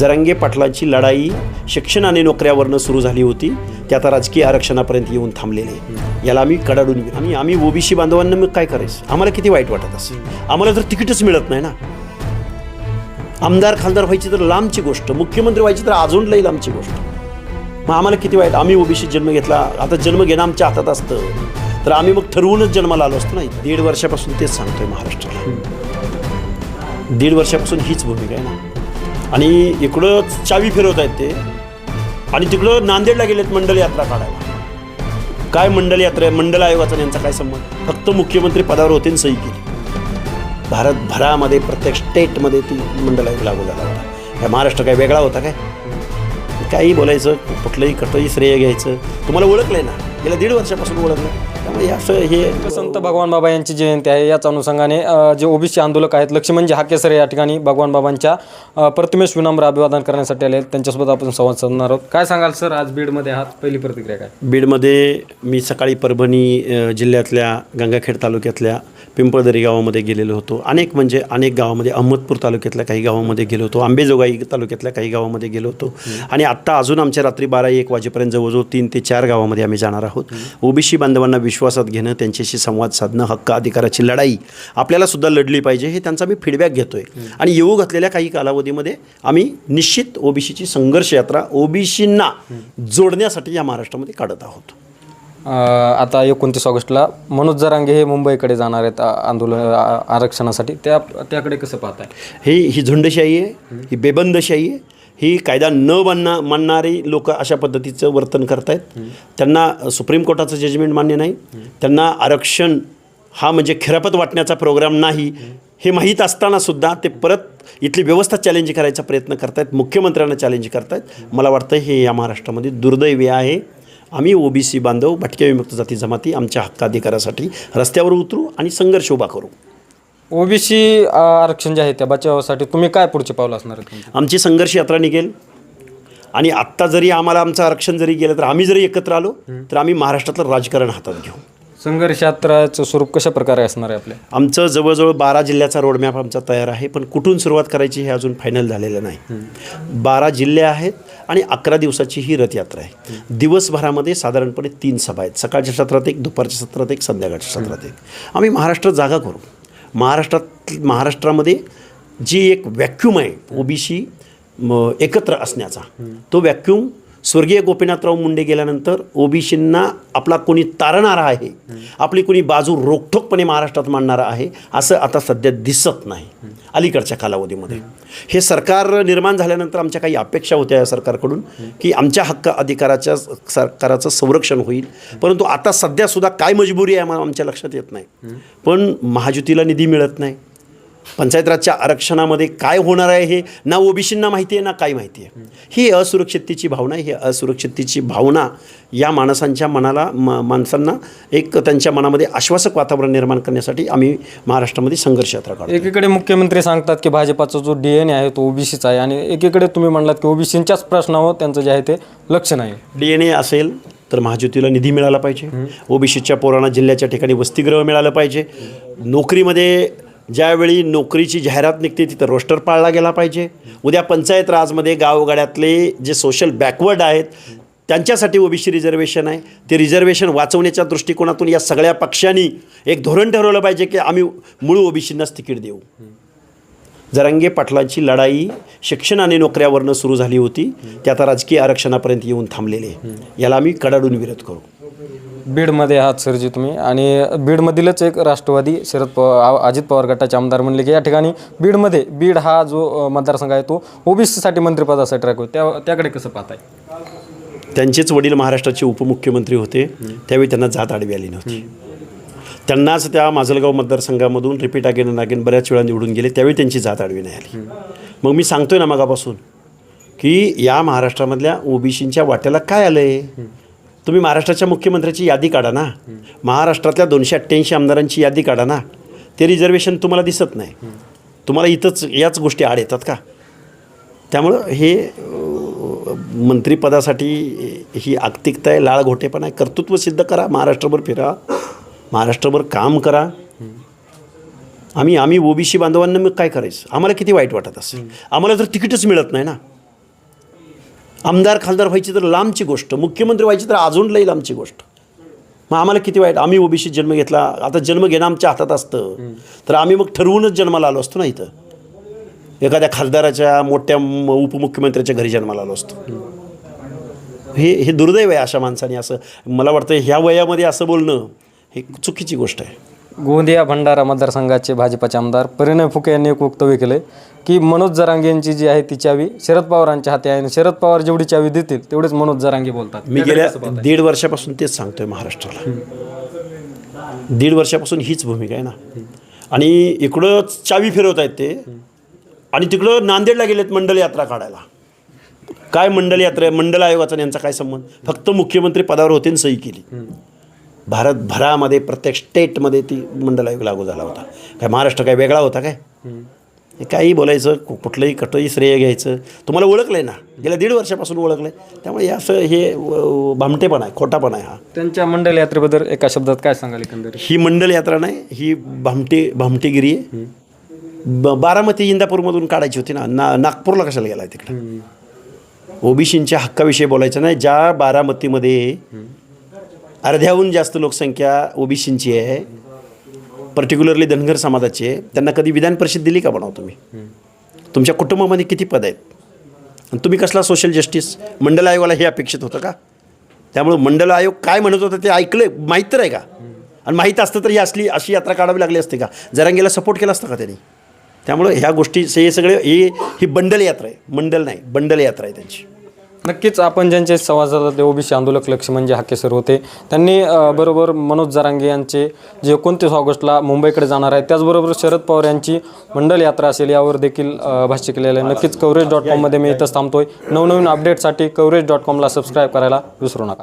जरांगे पाटलांची लढाई शिक्षण आणि नोकऱ्यावरनं सुरू झाली होती. ते आता राजकीय आरक्षणापर्यंत येऊन थांबलेले याला आम्ही कडाडून घेऊ. आम्ही आम्ही ओबीसी बांधवांना मग काय करायचं? आम्हाला किती वाईट वाटत असेल? आम्हाला जर तिकीटच मिळत नाही ना? आमदार खासदार व्हायची तर लांबची गोष्ट. मुख्यमंत्री व्हायची तर अजून लई लांबची गोष्ट. मग आम्हाला किती वाईट? आम्ही ओबीसी जन्म घेतला. आता जन्म घेणं आमच्या हातात असतं. तर आम्ही मग ठरवूनच जन्माला आलो असतो नाही दीड वर्षापासून तेच सांगतोय महाराष्ट्राला. दीड वर्षापासून हीच भूमिका आहे ना? आणि इकडं चावी फिरवत आहेत ते. आणि तिकडं नांदेडला गेलेत मंडल यात्रा काढायला. काय मंडल यात्रा आहे मंडल आयोगाचा यांचा काय संबंध? फक्त मुख्यमंत्री पदावर होते सही केली. भारतभरामध्ये प्रत्येक स्टेटमध्ये ती मंडल आयोग लागू झाला होता. काय महाराष्ट्र काय वेगळा होता काय? काही बोलायचं कुठलंही कटही श्रेय घ्यायचं. तुम्हाला ओळखलं आहे ना? गेल्या दीड वर्षापासून ओळखलं. त्यामुळे हे असं हे संत भगवान बाबा यांची जयंती आहे. याच अनुषंगाने अ, जे ओबीसी आंदोलक आहेत लक्ष्मणजी हाकेसर या ठिकाणी भगवान बाबांच्या अ, प्रतिमेस विनम्र अभिवादन करण्यासाठी आले आहेत. त्यांच्यासोबत आपण संवाद साधणार आहोत. काय सांगाल सर? आज बीडमध्ये आहात. पहिली प्रतिक्रिया काय? बीडमध्ये मी सकाळी परभणी अ, जिल्ह्यातल्या गंगाखेड तालुक्यातल्या पिंपळदरी गावामध्ये गेलेलो होतो. अनेक म्हणजे अनेक गावामध्ये अहमदपूर तालुक्यातल्या काही गावामध्ये गेलो होतो. आंबेजोगाई तालुक्यातल्या काही गावामध्ये गेलो होतो. आणि आत्ता अजून आमच्या रात्री बारा एक वाजेपर्यंत जवळजवळ तीन ते चार गावामध्ये आम्ही जाणार आहोत. ओबीसी बांधवांना विश्वासात घेणं त्यांच्याशी संवाद साधणं हक्क अधिकाराची लढाई आपल्याला सुद्धा लढली पाहिजे हे त्यांचा मी फीडबॅक घेतोय. आणि येऊ घातलेल्या काही कालावधीमध्ये आम्ही निश्चित ओबीसीची संघर्ष यात्रा ओबीसींना जोडण्यासाठी या महाराष्ट्रामध्ये काढत आहोत. आता एकोणतीस ऑगस्टला मनोज जरांगे हे मुंबईकडे जाणार आहेत आंदोलन आरक्षणासाठी. त्या त्याकडे कसं पाहताय? ही ही झुंडशाही आहे ही बेबंदशाही आहे ही कायदा न मानना मानणारी लोक अशा पद्धतीचं वर्तन करतायत. त्यांना सुप्रीम कोर्टाचं जजमेंट मान्य नाही. त्यांना आरक्षण हा म्हणजे खिरापत वाटण्याचा प्रोग्राम नाही. हे माहीत असताना सुद्धा ते परत इथली व्यवस्था चॅलेंज करायचा प्रयत्न करतायत. मुख्यमंत्र्यांना चॅलेंज करतायत. मला वाटतं हे या महाराष्ट्रामध्ये दुर्दैवी आहे. आम्ही ओबीसी बांधव भटक्या विमुक्त जाती जमाती आमच्या हक्काधिकारासाठी रस्त्यावर उतरू आणि संघर्ष उभा करू. ओबीसी आरक्षण जे आहे त्या बचावासाठी तुम्ही काय पुढचे पावलं असणार आहेत तुमचे? आमची संघर्ष यात्रा निघेल. आणि आत्ता जरी आम्हाला आमचं आरक्षण जरी गेलं तर आम्ही जरी एकत्र आलो तर आम्ही महाराष्ट्रातलं राजकारण हातात घेऊ. संघर्ष यात्राचं स्वरूप कशा प्रकारे असणार आहे आपल्या? आमचं जवळजवळ बारा जिल्ह्याचा रोडमॅप आमचा तयार आहे पण कुठून सुरुवात करायची हे अजून फायनल झालेलं नाही. बारा जिल्हे आहेत आणि अकरा दिवसाची ही रथयात्रा आहे. दिवसभरामध्ये साधारणपणे तीन सभा आहेत. सकाळच्या सत्रात एक दुपारच्या सत्रात एक संध्याकाळच्या सत्रात एक. आम्ही महाराष्ट्र जागा करू. महाराष्ट्रात महाराष्ट्रामध्ये जी एक व्हॅक्यूम आहे ओबीसी एकत्र असण्याचा तो व्हॅक्यूम स्वर्गीय गोपीनाथराव मुंडे गेल्यानंतर ओबीसींना आपला कोणी तारणारा आहे आपली कोणी बाजू रोखठोकपणे महाराष्ट्रात मांडणारा आहे असं आता सध्या दिसत नाही अलीकडच्या कालावधीमध्ये. हे सरकार निर्माण झाल्यानंतर आमच्या काही अपेक्षा होत्या या सरकारकडून की आमच्या हक्क अधिकाराच्या सरकाराचं संरक्षण होईल. परंतु आता सध्यासुद्धा काय मजबुरी आहे आम्हाला आमच्या लक्षात येत नाही. पण महायुतीला निधी मिळत नाही. पंचायत राजच्या आरक्षणामध्ये काय होणार आहे हे ना ओबीसींना माहिती आहे ना काय माहिती आहे. ही असुरक्षिततेची भावना ही असुरक्षिततेची भावना या माणसांच्या मनाला म माणसांना एक त्यांच्या मनामध्ये आश्वासक वातावरण निर्माण करण्यासाठी आम्ही महाराष्ट्रामध्ये संघर्ष यात्रा काढतो एकीकडे मुख्यमंत्री सांगतात की भाजपाचा जो डी एन ए आहे तो ओबीसीचा आहे आणि एकीकडे तुम्ही म्हणलात की ओबीसींच्याच प्रश्नावर त्यांचं जे आहे ते लक्ष नाही. डी एन ए असेल तर महाज्योतीला निधी मिळाला पाहिजे. ओबीसीच्या पोरांना जिल्ह्याच्या ठिकाणी वसतिगृह मिळालं पाहिजे. नोकरीमध्ये ज्यावेळी नोकरीची जाहिरात निघते तिथं रोस्टर पाळला गेला पाहिजे. उद्या पंचायत राजमध्ये गावगाड्यातले जे सोशल बॅकवर्ड आहेत त्यांच्यासाठी ओबीसी रिझर्वेशन आहे. ते रिझर्वेशन वाचवण्याच्या दृष्टिकोनातून या सगळ्या पक्षांनी एक धोरण ठरवलं पाहिजे की आम्ही मूळ ओबीसींनाच तिकीट देऊ. जरांगे पाटलांची लढाई शिक्षण आणि नोकऱ्यावरनं सुरू झाली होती. ते आता राजकीय आरक्षणापर्यंत येऊन थांबलेले. याला आम्ही कडाडून विरोध करू. बीडमध्ये आहात सरजी तुम्ही. आणि बीडमधीलच एक राष्ट्रवादी शरद पवार अजित पवार गटाचे आमदार म्हणले की या ठिकाणी बीडमध्ये बीड हा जो मतदारसंघ आहे तो ओबीसीसाठी मंत्रिपदासाठी राखतो त्या त्याकडे कसं पाहताय? त्यांचेच वडील महाराष्ट्राचे उपमुख्यमंत्री होते. त्यावेळी त्यांना जात आडवी आली नव्हती. त्यांनाच त्या माजलगाव मतदारसंघामधून रिपीट अगेन अगेन बऱ्याच वेळा निवडून गेले. त्यावेळी त्यांची जात आडवी नाही आली. मग मी सांगतोय ना मगापासून की या महाराष्ट्रामधल्या ओबीसींच्या वाट्याला काय आलं आहे तुम्ही महाराष्ट्राच्या मुख्यमंत्र्याची यादी काढा ना. महाराष्ट्रातल्या दोनशे अठ्ठ्याऐंशी आमदारांची यादी काढा ना. ते रिझर्वेशन तुम्हाला दिसत नाही. तुम्हाला इथंच याच गोष्टी आड येतात का? त्यामुळं हे मंत्रीपदासाठी मंत्रिपदासाठी ही आक्तिकता आहे लाळ घोटेपणा आहे. कर्तृत्व सिद्ध करा महाराष्ट्रभर फिरा. महाराष्ट्रभर काम करा. आम्ही आम्ही ओबीसी बांधवांना मग काय करायचं? आम्हाला किती वाईट वाटत असेल? आम्हाला जर तिकीटच मिळत नाही ना. आमदार खासदार व्हायची तर लांबची गोष्ट मुख्यमंत्री व्हायची तर अजून लई लांबची गोष्ट. मग आम्हाला किती वाईट आम्ही ओबीसी जन्म घेतला आता जन्म घेणं आमच्या हातात असतं. तर आम्ही मग ठरवूनच जन्माला आलो असतो ना इथं. एखाद्या खासदाराच्या मोठ्या म- उपमुख्यमंत्र्याच्या घरी जन्माला आलो असतो. हे हे दुर्दैव आहे अशा माणसाने असं मला वाटतं ह्या वयामध्ये असं बोलणं हे चुकीची गोष्ट आहे. गोंदिया भंडारा मतदारसंघाचे भाजपाचे आमदार परिणय फुके यांनी एक वक्तव्य केलं की मनोज जरांगे यांची जी आहे ती चावी शरद पवारांच्या हाती आहे आणि शरद पवार जेवढी चावी देतील तेवढेच मनोज जरांगे बोलतात. मी गेल्या दीड वर्षापासून तेच सांगतोय महाराष्ट्राला. दीड वर्षापासून हीच भूमिका आहे ना. आणि इकडं चावी फिरवत आहेत ते. आणि तिकडं नांदेडला गेलेत मंडल यात्रा काढायला. काय मंडल यात्रा आहे? मंडल आयोगाचा यांचा काय संबंध? फक्त मुख्यमंत्री पदावर होते सही केली. भारतभरामध्ये प्रत्येक स्टेटमध्ये ती मंडल आयोग लागू झाला होता. काय महाराष्ट्र काय वेगळा होता काय? हे काही बोलायचं कुठलंही कटही श्रेय घ्यायचं. तुम्हाला ओळखलं आहे ना? गेल्या दीड वर्षापासून ओळखलं आहे त्यामुळे असं हे भामटेपणा आहे खोटापणा आहे हा. त्यांच्या मंडल यात्रेबद्दल एका शब्दात काय सांगाल एकंदरीत? ही मंडल यात्रा नाही ही भामटे भामटेगिरी आहे. ब बारामती इंदापूरमधून काढायची होती ना ना नागपूरला कशाला गेला तिकडे? ओबीसींच्या हक्काविषयी बोलायचं नाही ज्या बारामतीमध्ये अर्ध्याहून जास्त लोकसंख्या ओबीसींची आहे. पर्टिक्युलरली धनगर समाजाची आहे. त्यांना कधी विधान परिषद दिली का बनव तुम्ही? तुमच्या कुटुंबामध्ये किती पद आहेत? आणि तुम्ही कसला सोशल जस्टिस मंडल आयोगाला हे अपेक्षित होतं का? त्यामुळं मंडल आयोग काय म्हणत होतं ते ऐकलं माहीत तर आहे का? आणि माहीत असतं तर ही असली अशी यात्रा काढावी लागली असते का? जरांगेला सपोर्ट केला असता का त्यांनी? त्यामुळं ह्या गोष्टी हे सगळे हे ही बंडल यात्रा आहे. मंडल नाही बंडल यात्रा आहे त्यांची. नक्कीच आपण ज्यांचे संवाद साधला ते ओबीसी आंदोलक लक्ष म्हणजे हाके सर होते त्यांनी बरोबर मनोज जरांगे यांचे जे एकोणतीस ऑगस्टला मुंबईकडे जाणार आहे त्याचबरोबर शरद पवार यांची मंडल यात्रा असेल यावर देखील भाष्य केलेलं आहे. नक्कीच कवरेज डॉट कॉममध्ये मी इथंच थांबतोय. नवनवीन अपडेटसाठी कवरेज डॉट कॉमला सबस्क्राईब करायला विसरू नका.